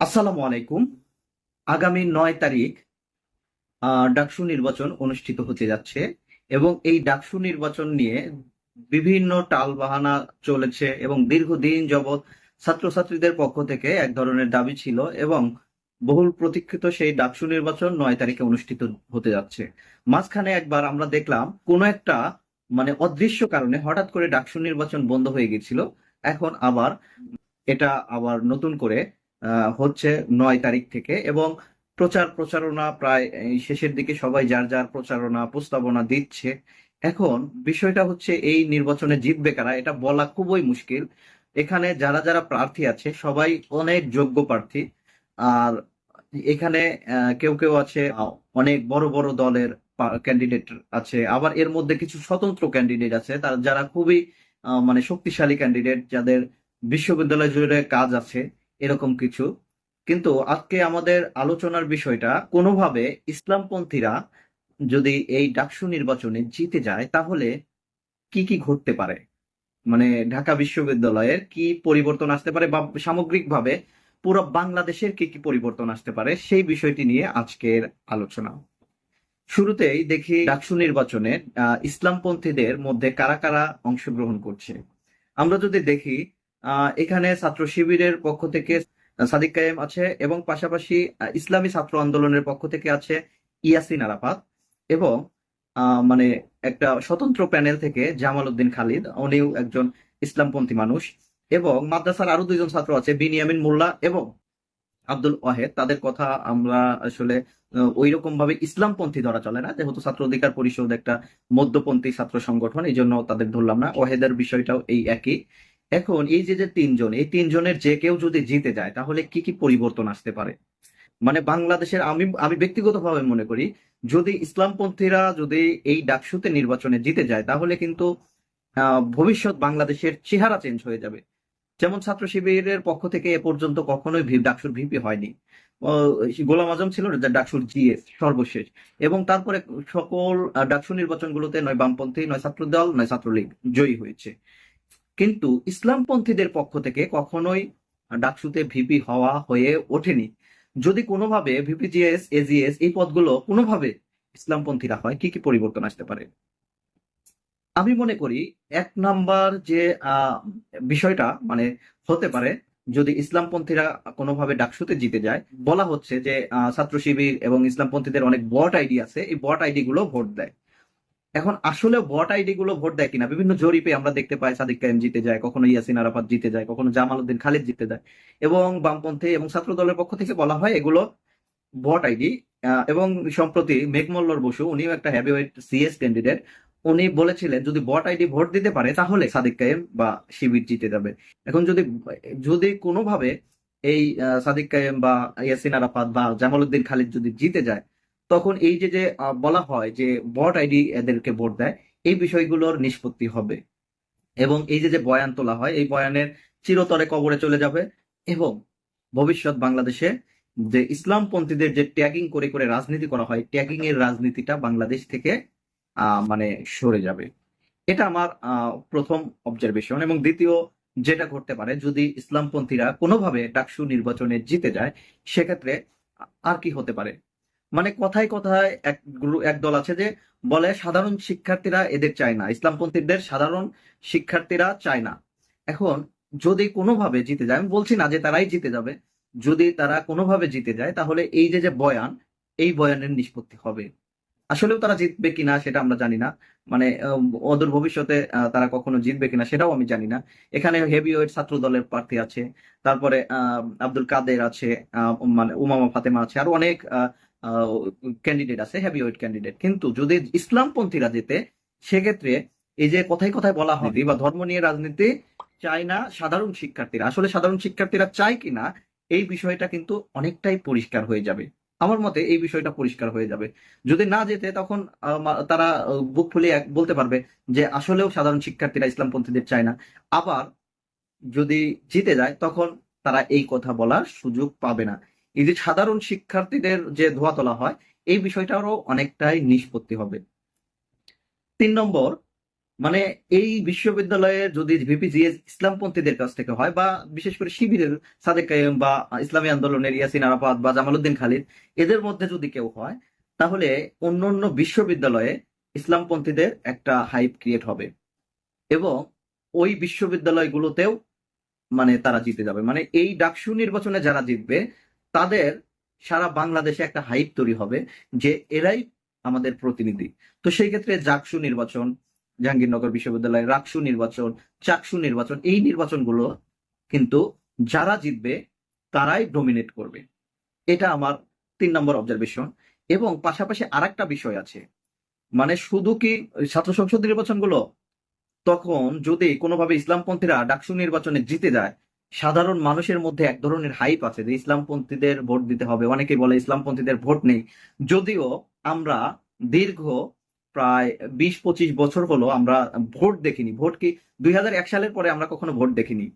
আসসালামু আলাইকুম। আগামী নয় তারিখ ডাকসু নির্বাচন অনুষ্ঠিত হতে যাচ্ছে এবং এই ডাকসু নির্বাচন নিয়ে বিভিন্ন টালবাহানা চলেছে এবং দীর্ঘদিন যাবৎ ছাত্রছাত্রীদের পক্ষ থেকে এক ধরনের দাবি ছিল এবং বহুল প্রতীক্ষিত সেই ডাকসু নির্বাচন নয় তারিখে অনুষ্ঠিত হতে যাচ্ছে। মাঝখানে একবার আমরা দেখলাম কোনো একটা মানে অদৃশ্য কারণে হঠাৎ করে ডাকসু নির্বাচন বন্ধ হয়ে গেছিল, এখন আবার এটা আবার নতুন করে হচ্ছে নয় তারিখ থেকে এবং প্রচার প্রচারণা প্রায় শেষের দিকে সবাই যার যার প্রচারণা, প্রস্তাবনা দিচ্ছে। এখন বিষয়টা হচ্ছে এই নির্বাচনে জিতবে কারা, এটা বলা খুবই মুশকিল। এখানে যারা যারা প্রার্থী আছে, সবাই অনেক যোগ্য প্রার্থী। আর এখানে কেউ কেউ আছে, অনেক বড় বড় দলের ক্যান্ডিডেট আছে। আবার এর মধ্যে কিছু স্বতন্ত্র ক্যান্ডিডেট আছে, তারা, যারা খুবই মানে শক্তিশালী ক্যান্ডিডেট যাদের বিশ্ববিদ্যালয় জুড়ে কাজ আছে। এরকম কিছু। কিন্তু আজকে আমাদের আলোচনার বিষয়টা কোনোভাবে ইসলামপন্থীরা যদি এই ডাকসু নির্বাচনে জিতে যায়, তাহলে কি কি ঘটতে পারে? মানে ঢাকা বিশ্ববিদ্যালয়ের কি পরিবর্তন আসতে পারে বা সামগ্রিকভাবে পুরো বাংলাদেশের কি কি পরিবর্তন আসতে পারে, সেই বিষয়টি নিয়ে আজকের আলোচনা। শুরুতেই দেখি ডাকসু নির্বাচনে ইসলামপন্থীদের মধ্যে কারা কারা অংশগ্রহণ করছে। আমরা যদি দেখি এখানে ছাত্র শিবিরের পক্ষ থেকে সাদিক কায়েম আছে এবং পাশাপাশি ইসলামী ছাত্র আন্দোলনের পক্ষ থেকে আছে ইয়াসিন আরাফাত এবং মানে একটা স্বতন্ত্র প্যানেল থেকে জামাল উদ্দিন খালিদ। উনিও একজন ইসলামপন্থী মানুষ এবং মাদ্রাসার আরও দুইজন ছাত্র আছে, বিনিয়ামিন মোল্লা এবং আব্দুল ওয়াহেদ। তাদের কথা আমরা আসলে ওই রকম ভাবে ইসলামপন্থী ধরা চলে না। যেহেতু ছাত্র অধিকার পরিষদ একটা মধ্যপন্থী ছাত্র সংগঠন এই জন্য তাদের ধরলাম না। ওয়াহেদের বিষয়টাও এই একই। এখন এই যে যে তিনজন, এই তিনজনের যে কেউ যদি জিতে যায়, তাহলে কি কি পরিবর্তন আসতে পারে? মানে বাংলাদেশের আমি আমি ব্যক্তিগতভাবে মনে করি, যদি ইসলামপন্থীরা যদি এই ডাকসুতে নির্বাচনে জিতে যায়, তাহলে কিন্তু ভবিষ্যৎ বাংলাদেশের চেহারা চেঞ্জ হয়ে যাবে। যেমন ছাত্র শিবিরের পক্ষ থেকে এ পর্যন্ত কখনোই ডাকসুর ভিপি হয়নি। গোলাম আজম ছিল ডাকসুর জিএস সর্বশেষ। এবং তারপরে সকল ডাকসু নির্বাচনগুলোতে নয় বামপন্থী, নয় ছাত্রদল, নয় ছাত্রলীগ জয়ী হয়েছে। কিন্তু ইসলামপন্থীদের পক্ষ থেকে কখনোই ডাকসুতে ভিপি হওয়া হয়ে ওঠেনি। যদি কোনোভাবে ভিপিজিএস, এজিএস এই পদগুলো কোনোভাবে ইসলামপন্থীরা হয়, কি কি পরিবর্তন আসতে পারে? আমি মনে করি এক নাম্বার যে বিষয়টা মানে হতে পারে, যদি ইসলামপন্থীরা কোনোভাবে ডাকসুতে জিতে যায়, বলা হচ্ছে যে ছাত্র শিবির এবং ইসলামপন্থীদের অনেক বট আইডি আছে, এই বট আইডি গুলো ভোট দেয়। এখন আসলে ভোট আইডি গুলো ভোট দেয় কিনা? বিভিন্ন জরিপে আমরা দেখতে পাই সাদিক কায়েম জিতে যায়, কখনো ইয়াসিন আরাফাত জিতে যায়, কখনো জামাল উদ্দিন খালিদ জিতে যায় এবং বামপন্থী এবং ছাত্র দলের পক্ষ থেকে বলা হয় এগুলো ভোট আইডি এবং সম্প্রতি মেঘমল্লর বসু উনিও একটা হ্যাভিওয়েট সিএস ক্যান্ডিডেট উনি বলেছিলেন, যদি বট আইডি ভোট দিতে পারে, তাহলে সাদিক কায়েম বা শিবির জিতে যাবে। এখন যদি যদি কোনোভাবে এই সাদিক কায়েম বা ইয়াসিন আরাফাত বা জামাল উদ্দিন খালিদ যদি জিতে যায় তখন এই যে যে বলা হয় যে বট আইডি এদেরকে ভোট দেয়, এই বিষয়গুলোর নিষ্পত্তি হবে। এবং এই যে যে বয়ান তোলা হয়, এই বয়ানের চিরতরে কবরে চলে যাবে এবং ভবিষ্যৎ বাংলাদেশে যে ইসলামপন্থীদের যে ট্যাগিং করে করে রাজনীতি করা হয়, ট্যাগিং এর রাজনীতিটা বাংলাদেশ থেকে মানে সরে যাবে। এটা আমার প্রথম অবজারভেশন এবং দ্বিতীয় যেটা ঘটতে পারে, যদি ইসলামপন্থীরা কোনোভাবে ডাকসু নির্বাচনে জিতে যায়, সেক্ষেত্রে আর কি হতে পারে? মানে কথায় কথায় এক এক দল আছে যে বলে সাধারণ শিক্ষার্থীরা এদের চায় না। ইসলামপন্থীদের সাধারণ শিক্ষার্থীরা চায় না। এখন যদি কোনোভাবে জিতে যায় আমি বলছি না যে তারাই জিতে যাবে যদি তারা কোনোভাবে জিতে যায় তাহলে এই যে যে বয়ান এই বয়ানের নিষ্পত্তি হবে। আসলেও তারা জিতবে কিনা সেটা আমরা জানি না। মানে আহ, অদূর ভবিষ্যতে আহ, তারা কখনো জিতবে কিনা সেটাও আমি জানি না। এখানে হেভি ওয়েট ছাত্র দলের প্রার্থী আছে তারপরে আহ, আব্দুল কাদের আছে আহ, মানে উমামা ফাতেমা আছে আর অনেক ক্যান্ডিডেট আছে হেভিওয়েট ক্যান্ডিডেট কিন্তু যদি ইসলামপন্থীরা যেতে সেক্ষেত্রে এই যে কথায় কথায় বলা হবে বা ধর্ম নিয়ে রাজনীতি চায় না সাধারণ শিক্ষার্থীরা। আসলে সাধারণ শিক্ষার্থীরা চায় কিনা এই বিষয়টা কিন্তু অনেকটাই পরিষ্কার হয়ে যাবে। আমার মতে এই বিষয়টা পরিষ্কার হয়ে যাবে। যদি না যেতে তখন তারা বুক ফুলিয়ে এক- বলতে পারবে যে আসলেও সাধারণ শিক্ষার্থীরা ইসলামপন্থীদের চায় না। আবার যদি জিতে যায় তখন তারা এই কথা বলার সুযোগ পাবে না। এই যে সাধারণ শিক্ষার্থীদের যে ধোয়া তোলা হয়, এই বিষয়টারও অনেকটাই নিষ্পত্তি হবে। তিন নম্বর মানে এই বিশ্ববিদ্যালয়ে যদি ভিপিজিএস ইসলামপন্থীদের কাছ থেকে হয় বা বিশেষ করে শিবিরের সাদেক বা ইসলামী আন্দোলনের ইয়াসিন আরাফাত বা জামালউদ্দিন খালিদ, এদের মধ্যে যদি কেউ হয়, তাহলে অন্য অন্য বিশ্ববিদ্যালয়ে ইসলামপন্থীদের একটা হাইপ ক্রিয়েট হবে এবং ওই বিশ্ববিদ্যালয়গুলোতেও মানে তারা জিতে যাবে। মানে এই ডাকসু নির্বাচনে যারা জিতবে তাদের সারা বাংলাদেশে একটা হাইপ তৈরি হবে যে এরাই আমাদের প্রতিনিধি। তো সেই ক্ষেত্রে জাকসু নির্বাচন, জাহাঙ্গীরনগর বিশ্ববিদ্যালয়, রাকসু নির্বাচন, চাকসু নির্বাচন, এই নির্বাচনগুলো কিন্তু যারা জিতবে, তারাই ডোমিনেট করবে। এটা আমার তিন নম্বর অবজারভেশন এবং পাশাপাশি আরেকটা বিষয় আছে। মানে শুধু কি ছাত্র সংসদ নির্বাচনগুলো? তখন যদি কোনোভাবে ইসলামপন্থীরা ডাকসু নির্বাচনে জিতে যায় সাধারণ মানুষের মধ্যে এক ধরনের হাইপ আছে যে ইসলামপন্থীদের ভোট দিতে হবে। অনেকে বলে ইসলামপন্থীদের ভোট নেই। যদিও আমরা দীর্ঘ প্রায় বিশ পঁচিশ বছর হলো আমরা ভোট দেখিনি। ভোট কি দুই হাজার এক সালের পরে আমরা কখনো ভোট দেখিনি।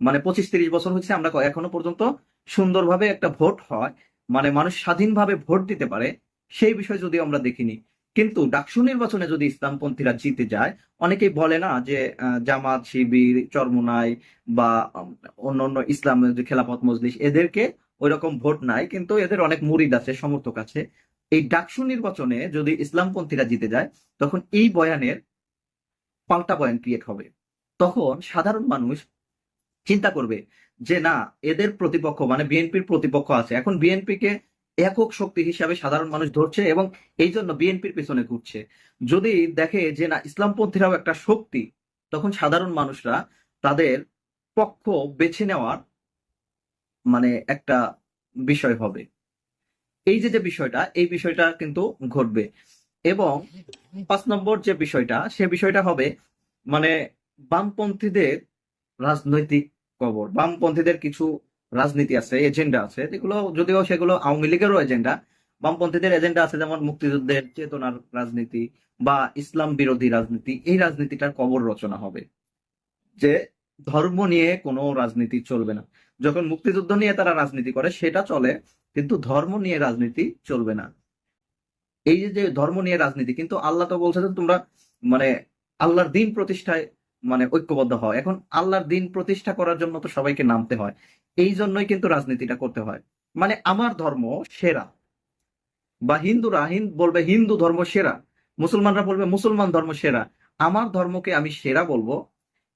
মানে পঁচিশ তিরিশ বছর হচ্ছে আমরা এখনও পর্যন্ত সুন্দরভাবে একটা ভোট হয়। মানে মানুষ স্বাধীনভাবে ভোট দিতে পারে, সেই বিষয় যদি আমরা দেখিনি। কিন্তু ডাকসু নির্বাচনে যদি ইসলামপন্থীরা জিতে যায় অনেকেই বলে না যে জামাত শিবির চরমোনাই বা উম, অন্য অন্য ইসলাম খেলাফত মজলিস এদেরকে ওইরকম ভোট নাই কিন্তু এদের অনেক মুরিদ আছে সমর্থক আছে। এই ডাকসু নির্বাচনে যদি ইসলামপন্থীরা জিতে যায় তখন এই বয়ানের পাল্টা বয়ান ক্রিয়েট হবে। তখন সাধারণ মানুষ চিন্তা করবে যে না এদের প্রতিপক্ষ মানে বিএনপির প্রতিপক্ষ আছে। এখন বিএনপি কে একক শক্তি হিসাবে সাধারণ মানুষ ধরছে এবং এই জন্য বিএনপির পেছনে ঘুরছে। যদি দেখে যে না, ইসলামপন্থীরাও একটা শক্তি, তখন সাধারণ মানুষরা তাদের পক্ষ বেছে নেওয়ার মানে একটা বিষয় হবে। এই যে যে বিষয়টা, এই বিষয়টা কিন্তু ঘটবে। এবং পাঁচ নম্বর যে বিষয়টা, সে বিষয়টা হবে মানে বামপন্থীদের রাজনৈতিক কবর। বামপন্থীদের কিছু রাজনীতি আছে এজেন্ডা আছে, এগুলো যদিও সেগুলো আওয়ামী লীগেরও এজেন্ডা বামপন্থীদের এজেন্ডা আছে যেমন মুক্তিযুদ্ধের চেতনার রাজনীতি বা ইসলাম বিরোধী রাজনীতি, এই রাজনীতিটার কবর রচনা হবে। যে ধর্ম নিয়ে কোনো রাজনীতি চলবে না। যখন মুক্তিযুদ্ধ নিয়ে তারা রাজনীতি করে, সেটা চলে, কিন্তু ধর্ম নিয়ে রাজনীতি চলবে না। এই যে ধর্ম নিয়ে রাজনীতি, কিন্তু আল্লাহ তো বলছে যে তোমরা মানে আল্লাহর দিন প্রতিষ্ঠায় মানে ঐক্যবদ্ধ হয়। এখন আল্লাহর দিন প্রতিষ্ঠা করার জন্য তো সবাইকে নামতে হয়। এই জন্যই কিন্তু রাজনীতিটা করতে হয়। মানে আমার ধর্ম সেরা। বা হিন্দুরা হিন্দ বলবে হিন্দু ধর্ম সেরা। মুসলমানরা বলবে মুসলমান ধর্ম সেরা। আমার ধর্মকে আমি সেরা বলব,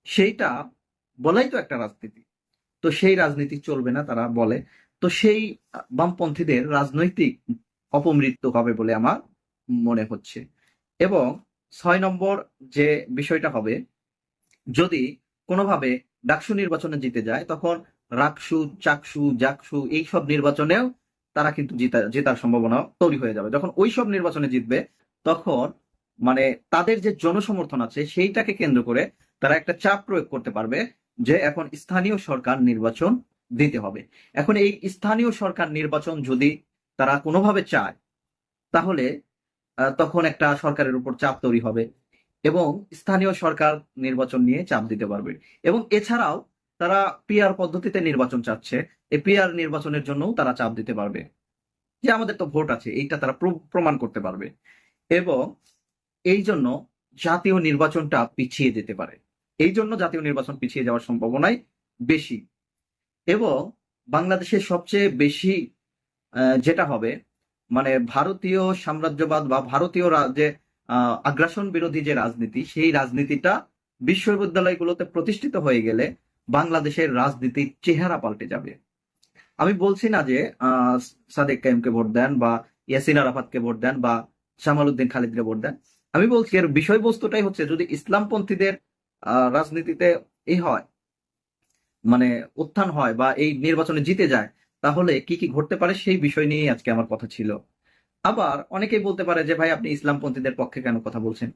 সেইটা বলাই তো একটা রাজনীতি। তো সেই রাজনীতি চলবে না তারা বলে। তো সেই বামপন্থীদের রাজনৈতিক অপমৃত্যু হবে বলে আমার মনে হচ্ছে। এবং ছয় নম্বর যে বিষয়টা হবে যদি কোনোভাবে ডাকসু নির্বাচনে জিতে যায়, তখন রাকসু, চাকসু, জাকসু এইসব নির্বাচনেও তারা কিন্তু জিতা, জেতার সম্ভাবনা তৈরি হয়ে যাবে। যখন ওইসব নির্বাচনে জিতবে, তখন মানে তাদের যে জনসমর্থন আছে, সেইটাকে কেন্দ্র করে তারা একটা চাপ প্রয়োগ করতে পারবে যে এখন স্থানীয় সরকার নির্বাচন দিতে হবে। এখন এই স্থানীয় সরকার নির্বাচন যদি তারা কোনোভাবে চায়, তাহলে তখন একটা সরকারের উপর চাপ তৈরি হবে। এবং স্থানীয় সরকার নির্বাচন নিয়ে চাপ দিতে পারবে। এবং এছাড়াও তারা পিআর পদ্ধতিতে নির্বাচন চাচ্ছে। এই পিআর নির্বাচনের জন্যও তারা চাপ দিতে পারবে। যে আমাদের তো ভোট আছে এইটা তারা প্র- প্রমাণ করতে পারবে। এবং এই জন্য জাতীয় নির্বাচনটা পিছিয়ে যেতে পারে। এই জন্য জাতীয় নির্বাচন পিছিয়ে যাওয়ার সম্ভাবনাই বেশি। এবং বাংলাদেশের সবচেয়ে বেশি যেটা হবে মানে ভারতীয় সাম্রাজ্যবাদ বা ভারতীয় রা- যে আহ, আগ্রাসন বিরোধী যে রাজনীতি সেই রাজনীতিটা বিশ্ববিদ্যালয়গুলোতে প্রতিষ্ঠিত হয়ে গেলে বাংলাদেশের রাজনীতির চেহারা পাল্টে যাবে। আমি বলছি না যে আহ, সাদেক কাইমকে ভোট দেন বা ইয়াসিন আরাফাতকে ভোট দেন বা জামাল উদ্দিন খালিদকে ভোট দেন। আমি বলছি এর বিষয়বস্তুটাই হচ্ছে যদি ইসলামপন্থীদের রাজনীতিতে এই হয় মানে উত্থান হয় বা এই নির্বাচনে জিতে যায় তাহলে কি কি ঘটতে পারে সেই বিষয় নিয়েই আজকে আমার কথা ছিল। আবার অনেকেই বলতে পারে যে, ভাই, আপনি ইসলামপন্থীদের পক্ষে কেন কথা বলছেন?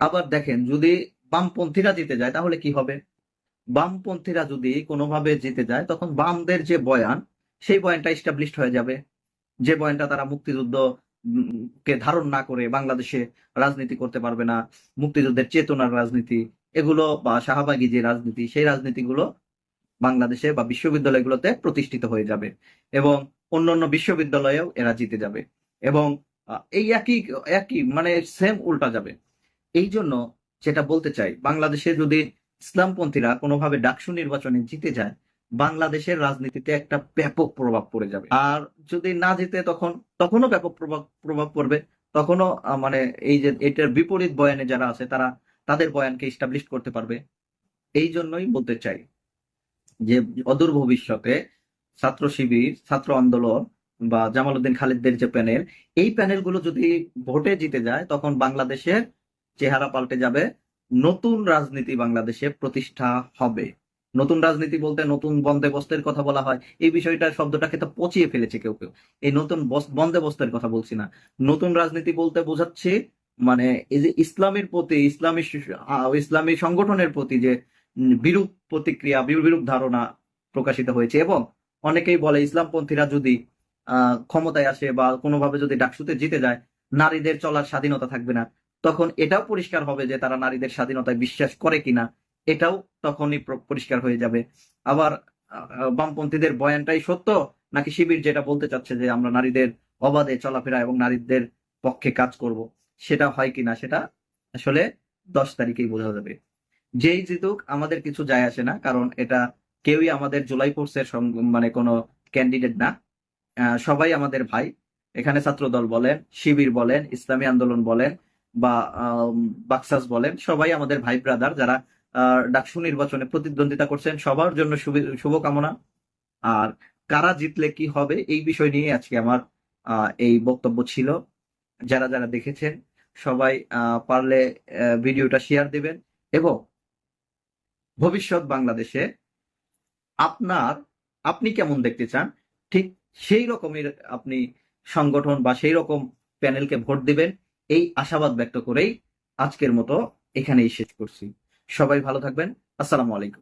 আবার দেখেন, যদি বামপন্থীরা জিতে যায়, তাহলে কি হবে? বামপন্থীরা যদি কোনোভাবে জিতে যায়, তখন বামদের যে বয়ান, সেই বয়ানটা এস্টাবলিশড হয়ে যাবে। যে বয়ানটা তারা মুক্তিযুদ্ধ কে ধারণ না করে বাংলাদেশে রাজনীতি করতে পারবে না, মুক্তিযুদ্ধের চেতনার রাজনীতি, এগুলো বা শাহবাগী যে রাজনীতি, সেই রাজনীতিগুলো বাংলাদেশে বা বিশ্ববিদ্যালয়গুলোতে প্রতিষ্ঠিত হয়ে যাবে এবং অন্যান্য বিশ্ববিদ্যালয়েও এরা জিতে যাবে। এবং এই একই একই মানে সেম উল্টা যাবে। এই জন্য যেটা বলতে চাই, বাংলাদেশে যদি ইসলামপন্থীরা কোনোভাবে ডাকসু নির্বাচনে জিতে যায়, বাংলাদেশের রাজনীতিতে একটা ব্যাপক প্রভাব পড়ে যাবে। আর যদি না জিতে তখন, তখনও ব্যাপক প্রভাব প্রভাব পড়বে। তখনও মানে এই যে এটার বিপরীত বয়ানে যারা আছে, তারা, তাদের বয়ানকে ইস্টাবলিশ করতে পারবে। এই জন্যই বলতে চাই যে, অদূর ভবিষ্যতে ছাত্র শিবির, ছাত্র আন্দোলন বা জামালউদ্দিন খালিদদের যে প্যানেল, এই প্যানেলগুলো যদি ভোটে জিতে যায়, তখন বাংলাদেশের চেহারা পাল্টে যাবে। নতুন রাজনীতি বাংলাদেশে প্রতিষ্ঠা হবে। নতুন রাজনীতি বলতে নতুন বন্দোবস্তের কথা বলা হয়। এই বিষয়টা শব্দটাকে তো পচিয়ে ফেলেছে কেউ কেউ। এই নতুন বস- বন্দোবস্তের কথা বলছি না। নতুন রাজনীতি বলতে বোঝাচ্ছে মানে এই যে ইসলামের প্রতি, ইসলামী ইসলামী সংগঠনের প্রতি যে বিরূপ প্রতিক্রিয়া, বিরূপ ধারণা প্রকাশিত হয়েছে এবং অনেকেই বলে ইসলামপন্থীরা যদি ক্ষমতায় আসে বা কোনোভাবে যদি ডাকসুতে জিতে যায়, নারীদের চলার স্বাধীনতা থাকবে না। তখন এটাও পরিষ্কার হবে যে তারা নারীদের স্বাধীনতায় বিশ্বাস করে কিনা, এটাও তখনই পরিষ্কার হয়ে যাবে। আবার বামপন্থীদের বয়ানটাই সত্য? নাকি শিবির যেটা বলতে চাচ্ছে যে আমরা নারীদের অবাধে চলাফেরা এবং নারীদের পক্ষে কাজ করব, সেটা হয় কিনা, সেটা আসলে দশ তারিখেই বোঝা যাবে। যেই জিতুক, আমাদের কিছু যায় আসে না, কারণ এটা কেউই আমাদের জুলাই ফোর্সের মানে কোনো ক্যান্ডিডেট না। সবাই আমাদের ভাই। এখানে ছাত্র দল বলেন, শিবির বলেন, ইসলামী আন্দোলন বলেন বা বাকসাস বলেন, সবাই আমাদের ভাই ব্রাদার যারা ডাকসু নির্বাচনে প্রতিদ্বন্দ্বিতা করছেন, সবার জন্য শুভকামনা। আর কারা জিতলে কি হবে এই বিষয় নিয়ে আজকে আমার এই বক্তব্য ছিল। যারা যারা দেখেছেন, সবাই পারলে ভিডিওটা শেয়ার দিবেন এবং ভবিষ্যৎ বাংলাদেশে আপনার, আপনি কেমন দেখতে চান, ঠিক সেই রকমের আপনি সংগঠন বা সেই রকম প্যানেলকে ভোট দিবেন। এই আশাবাদ ব্যক্ত করেই আজকের মতো এখানেই শেষ করছি। সবাই ভালো থাকবেন। আসসালামু আলাইকুম।